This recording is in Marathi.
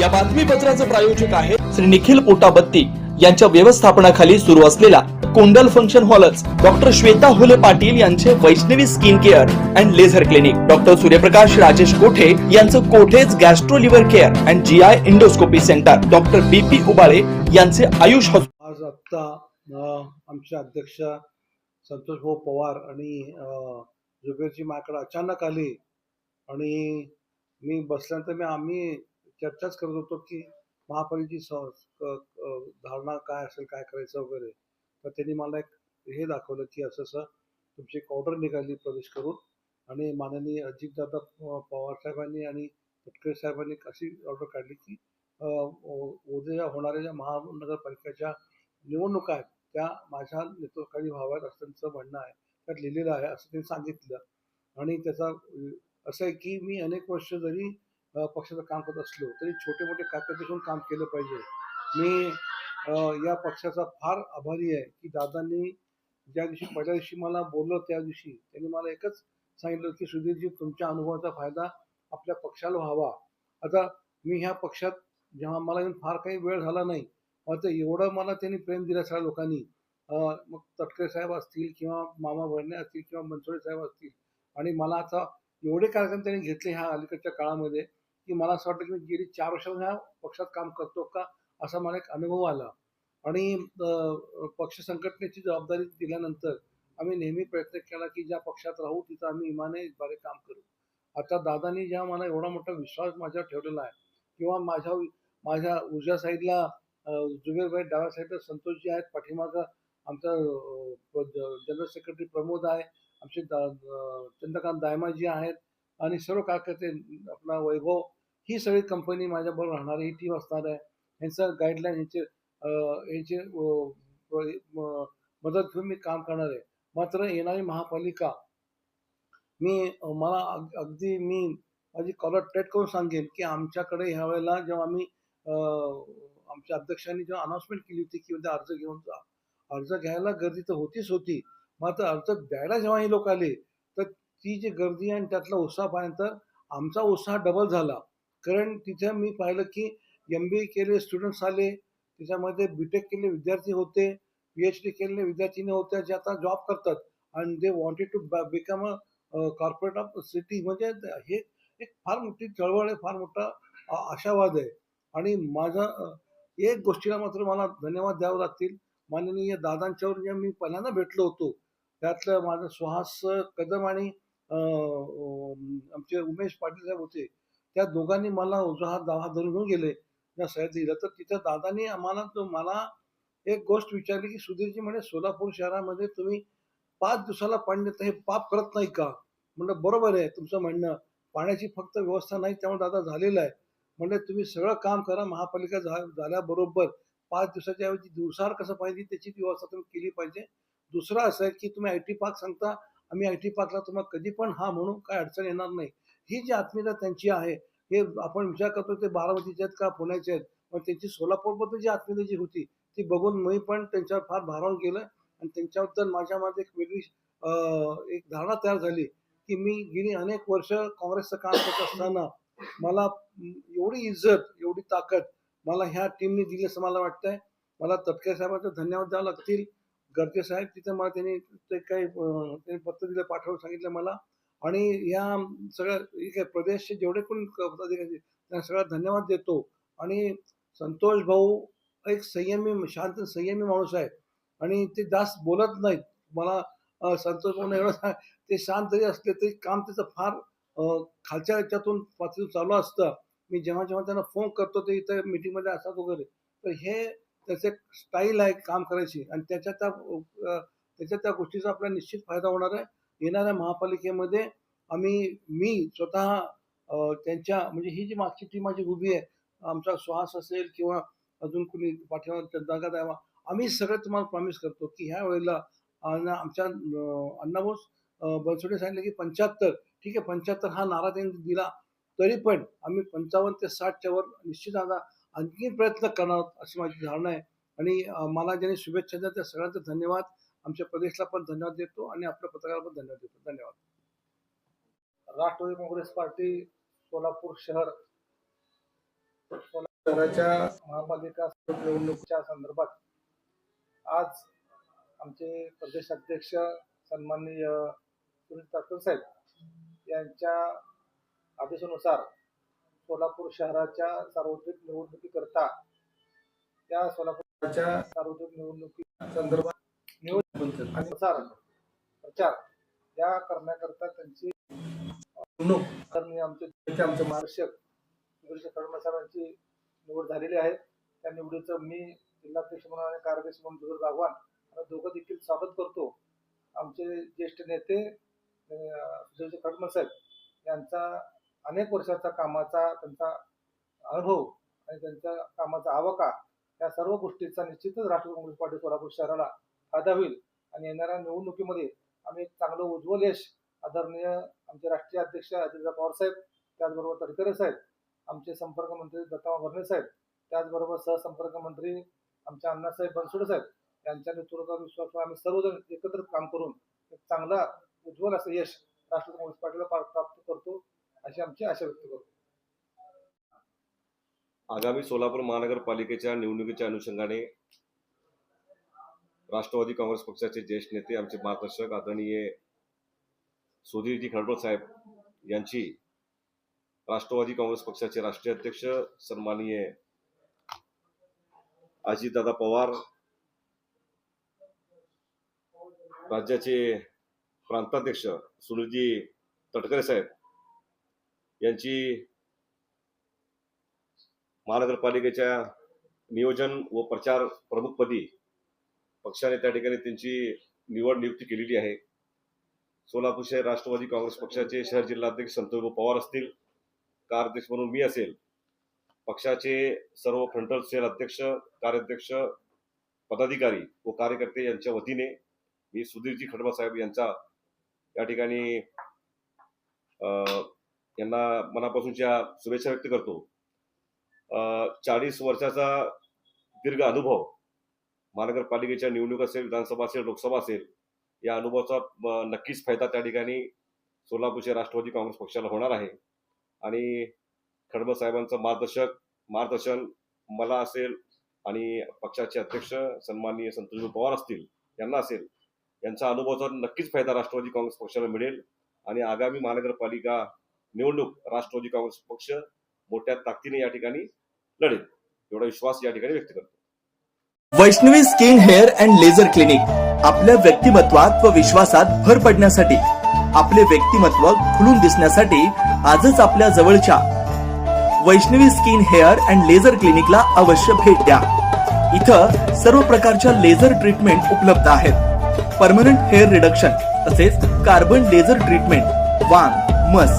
या बातमीपत्राचं प्रायोजक आहे श्री निखिल पोटाबत्ती. यांच्या व्यवस्थापनाखाली सुरू असलेला कुंडल फंक्शन हॉलच डॉक्टर श्वेता हुले पाटील यांचे Vaishnavi skin care and laser clinic. Doctor Suryaprakash Rajesh Kothe यांचं Kothe's gastro liver care and G I endoscopy centre. Doctor B P Ubale यांचे आयुष आज आत्ता आमचे अध्यक्ष संतोष भाऊ पवार आणि अ, जुबेरजी अचानक आले आणि मी बसल्यानंतर मी आम्ही चर्चाच करत होतो की महापालिकेची धारणा काय असेल काय करायचं वगैरे. तर त्यांनी मला एक हे दाखवलं की असं असं तुमची एक ऑर्डर निघाली प्रवेश करून. आणि माननीय अजितदादा पवार साहेबांनी आणि तटकरे साहेबांनी अशी ऑर्डर काढली की उद्या होणाऱ्या ज्या महानगरपालिकेच्या निवडणुका आहेत त्या माझ्या नेतृत्वाखाली व्हाव्यात असं त्यांचं म्हणणं आहे. त्यात लिहिलेलं आहे असं त्यांनी सांगितलं. आणि त्याचा असं आहे की मी अनेक वर्ष जरी पक्षाचं काम करत असलो तरी छोटे मोठे काका काम केलं पाहिजे. मी या पक्षाचा फार आभारी आहे की दादांनी ज्या दिवशी पहिल्या दिवशी मला बोललं त्या दिवशी त्यांनी मला एकच सांगितलं की सुधीरजी तुमच्या अनुभवाचा फायदा आपल्या पक्षाला व्हावा. आता मी ह्या पक्षात जेव्हा मला येऊन फार काही वेळ झाला नाही मात्र एवढं मला त्यांनी प्रेम दिलं सगळ्या लोकांनी. मग तटकरे साहेब असतील किंवा मामा भरणे असतील किंवा मनसोळे साहेब असतील आणि मला आता एवढे कार्यक्रम त्यांनी घेतले ह्या अलीकडच्या काळामध्ये की मला असं वाटतं की मी गेली चार वर्ष ह्या पक्षात काम करतो का असा मला एक अनुभव आला. आणि पक्ष संघटनेची जबाबदारी दिल्यानंतर आम्ही नेहमी प्रयत्न केला की ज्या पक्षात राहू तिथं आम्ही इमाने द्वारे काम करू. आता दादानी ज्या मला एवढा मोठा विश्वास माझ्यावर ठेवलेला आहे किंवा माझ्या माझ्या उजव्या साईडला जुबेरभाई डाव्या साईडला संतोषजी आहेत पाठीमागं आमचा जनरल सेक्रेटरी प्रमोद आहे आमचे दा- चंद्रकांत दायमाजी आहेत आणि सर्व कार्यकर्ते आपला वैभव ही सगळी कंपनी माझ्याबरोबर राहणार आहे ही टीम असणार आहे. यांचं गाईडलाईन यांचे यांचे मदत घेऊन मी काम करणार आहे. मात्र येणारी महापालिका मी मला अग- अगदी मी माझी कॉलर ट्रेट करून सांगेन की आमच्याकडे ह्या वेळेला जेव्हा आम्ही आमच्या अध्यक्षांनी जेव्हा अनाउन्समेंट केली होती की उद्या अर्ज घेऊन जा अर्ज घ्यायला गर्दी तर होतीच होती. मात्र अर्ज द्यायला जेव्हा हे लोक आले तर ती जी गर्दी आणि त्यातला उत्साह पाहिल्यानंतर आमचा उत्साह डबल झाला. कारण तिथे मी पाहिलं की एम बी ए केले स्टुडंट्स आले त्याच्यामध्ये बी टेक केलेले विद्यार्थी होते पी एच डी केलेले विद्यार्थिनी होत्या जे आता जॉब करतात आणि they wanted to become a corporate of city म्हणजे हे एक फार मोठी चळवळ आहे फार मोठा आशावाद आहे. आणि माझा एक गोष्टीला मात्र मला धन्यवाद द्यावे लागतील. माननीय दादांच्यावर जे मी पहिल्यांदा भेटलो होतो त्यातलं माझं सुहास कदम आणि आमचे उमेश पाटील साहेब होते त्या दोघांनी मला उजवा हात डावा धरून घेऊन गेले. त्या सह्यात दिलं तर तिथं दादांनी आम्हाला मला एक गोष्ट विचारली की सुधीरजी म्हणे सोलापूर शहरामध्ये तुम्ही पाच दिवसाला पाणी देता हे पाप करत नाही का? म्हणलं बरोबर आहे तुमचं म्हणणं. पाण्याची फक्त व्यवस्था नाही त्यामुळे दादा झालेलं आहे. म्हणजे तुम्ही सगळं काम करा महापालिका झा झाल्याबरोबर पाच दिवसाच्या ऐवजी दिवसावर कसं पाहिजे त्याची व्यवस्था तुम्ही केली पाहिजे. दुसरं असं आहे की तुम्ही आय टी पार्क सांगता आम्ही आय टी पार्कला तुम्हाला कधी पण हा म्हणून काय अडचण येणार नाही. ही जी आत्मीयता त्यांची आहे हे आपण विचार करतो ते बारामतीचे आहेत का पुण्याचे आहेत पण त्यांची सोलापूरबद्दल जी आत्मीयता जी होती ती बघून मी पण त्यांच्यावर फार भारावून गेलं आणि त्यांच्याबद्दल माझ्यामध्ये एक वेगळी एक धारणा तयार झाली की मी गेली अनेक वर्ष काँग्रेसचं काम करत असताना मला एवढी इज्जत एवढी ताकद मला ह्या टीमने दिली असं मला वाटतंय. मला तटके साहेबांचे धन्यवाद द्यावं लागतील. गरजे साहेब तिथं मला त्यांनी ते काही त्यांनी पत्र दिलं पाठवून सांगितलं मला. आणि या सगळ्या काय प्रदेशचे जेवढे पण पदाधिकारी त्यांना सगळ्या धन्यवाद देतो. आणि संतोष भाऊ एक संयमी शांत संयमी माणूस आहे. आणि ते जास्त बोलत नाहीत. मला संतोष भाऊ एवढं ते शांत जरी असले तरी काम त्याचं फार खालच्या याच्यातून पातळीतून चालू असतं. मी जेव्हा जेव्हा त्यांना फोन करतो ते इथं मीटिंगमध्ये असतात वगैरे. तर हे त्याचे स्टाईल आहे काम करायची. आणि त्याच्या त्या त्याच्या त्या गोष्टीचा आपल्याला निश्चित फायदा होणार आहे. येणाऱ्या महापालिकेमध्ये आम्ही मी स्वतः त्यांच्या म्हणजे ही जी मागची टीम माझी उभी आहे आमचा श्वास असेल किंवा अजून कुणी पाठीमाग चंद्रका द्यावा आम्ही सगळं तुम्हाला प्रॉमिस करतो की ह्या वेळेला आमच्या अण्णाभाऊ बनसोडे सांगितलं की पंच्याहत्तर ठीक आहे पंच्याहत्तर हा नारा त्यांनी दिला तरी पण आम्ही पंचावन्न ते साठच्या वर निश्चित आता आणखी प्रयत्न करणार अशी माझी धारणा आहे. आणि मला ज्यांनी शुभेच्छा दिल्या त्या सगळ्यांचा धन्यवाद. आमच्या प्रदेशला पण धन्यवाद देतो आणि आपल्या पत्रकाराला पण धन्यवाद देतो. धन्यवाद. राष्ट्रवादी काँग्रेस पार्टी सोलापूर शहर. शहराच्या महापालिका निवडणुकीच्या संदर्भात आज आमचे प्रदेश अध्यक्ष सन्माननीय सुनील तारकर साहेब यांच्या आदेशानुसार सोलापूर शहराच्या सार्वत्रिक निवडणुकीकरता त्या सोलापूरच्या शहराच्या सार्वत्रिक निवडणुकी संदर्भात नियोजन आणि प्रसार प्रचार या करण्याकरता त्यांची आमचे आमचे मार्गदर्शक कर्मचाऱ्यांची निवड झालेली आहे. त्या निवडीचं मी जिल्हाध्यक्ष म्हणून आणि कार्याध्यक्ष म्हणून जुगल भागवान आणि दोघं देखील स्वागत करतो. आमचे ज्येष्ठ नेते अं, खडमसाहेब यांचा अनेक वर्षाचा कामाचा त्यांचा अनुभव आणि त्यांच्या कामाचा आवाका या सर्व गोष्टीचा निश्चितच राष्ट्रवादी काँग्रेस पार्टी सोलापूर शहराला फायदा होईल. आणि येणाऱ्या निवडणुकीमध्ये आम्ही एक चांगलं उज्ज्वल यश आदरणीय आमचे राष्ट्रीय अध्यक्ष अजितदादा पवार साहेब त्याचबरोबर तडकरे साहेब आमचे संपर्क मंत्री दत्तामा भरणे साहेब त्याचबरोबर सहसंपर्क मंत्री आमचे अण्णासाहेब बनसोडे साहेब यांच्या नेतृत्वावर विश्वास आम्ही सर्वजण एकत्र काम करून एक चांगला उज्ज्वल असं यश राष्ट्रवादी काँग्रेस पार्टीला प्राप्त करतो. अशी आमची आशा व्यक्त करतो. आगामी सोलापूर महानगरपालिकेच्या निवडणुकीच्या अनुषंगाने राष्ट्रवादी काँग्रेस पक्षाचे ज्येष्ठ नेते आमचे मार्गदर्शक आदरणीय सुधीरजी खडबळ साहेब यांची राष्ट्रवादी काँग्रेस पक्षाचे राष्ट्रीय अध्यक्ष सन्माननीय अजितदादा पवार राज्याचे प्रांताध्यक्ष सुनीलजी तटकरे साहेब यांची महानगरपालिकेच्या नियोजन व प्रचार प्रमुखपदी पक्षाने त्या ठिकाणी त्यांची निवड नियुक्ती केलेली आहे. सोलापूर शहर राष्ट्रवादी काँग्रेस पक्षाचे शहर जिल्हाध्यक्ष संतोष पवार असतील कार्याध्यक्ष म्हणून मी असेल पक्षाचे सर्व फ्रंटल सेल अध्यक्ष कार्याध्यक्ष पदाधिकारी व कार्यकर्ते यांच्या वतीने मी सुधीरजी खडमा साहेब यांचा या ठिकाणी अं, यांना मनापासूनच्या शुभेच्छा व्यक्त करतो. चाळीस वर्षाचा दीर्घ अनुभव महानगरपालिकेच्या निवडणूक असेल विधानसभा असेल लोकसभा असेल या अनुभवाचा नक्कीच फायदा त्या ठिकाणी सोलापूरच्या राष्ट्रवादी काँग्रेस पक्षाला होणार आहे. आणि खडबळ साहेबांचं मार्गदर्शक मार्गदर्शन मला असेल आणि पक्षाचे अध्यक्ष सन्माननीय संतोष पवार असतील यांना असेल यांचा अनुभवाचा नक्कीच फायदा राष्ट्रवादी काँग्रेस पक्षाला मिळेल. आणि आगामी महानगरपालिका निवडणूक राष्ट्रवादी काँग्रेस पक्ष मोठ्या ताकदीने या ठिकाणी लढेल. एवढा विश्वास या ठिकाणी व्यक्त करतो. Vaishnavi skin hair and laser clinic आपल्या व्यक्तिमत्वात व विश्वासात भर पडण्यासाठी आपले व्यक्तिमत्व खुलून दिसण्यासाठी आजच आपल्या जवळच्या Vaishnavi skin hair and laser क्लिनिकला अवश्य भेट द्या. इथं सर्व प्रकारच्या लेझर ट्रीटमेंट उपलब्ध आहेत. परमनंट हेअर रिडक्शन तसेच कार्बन लेझर ट्रीटमेंट वांग मस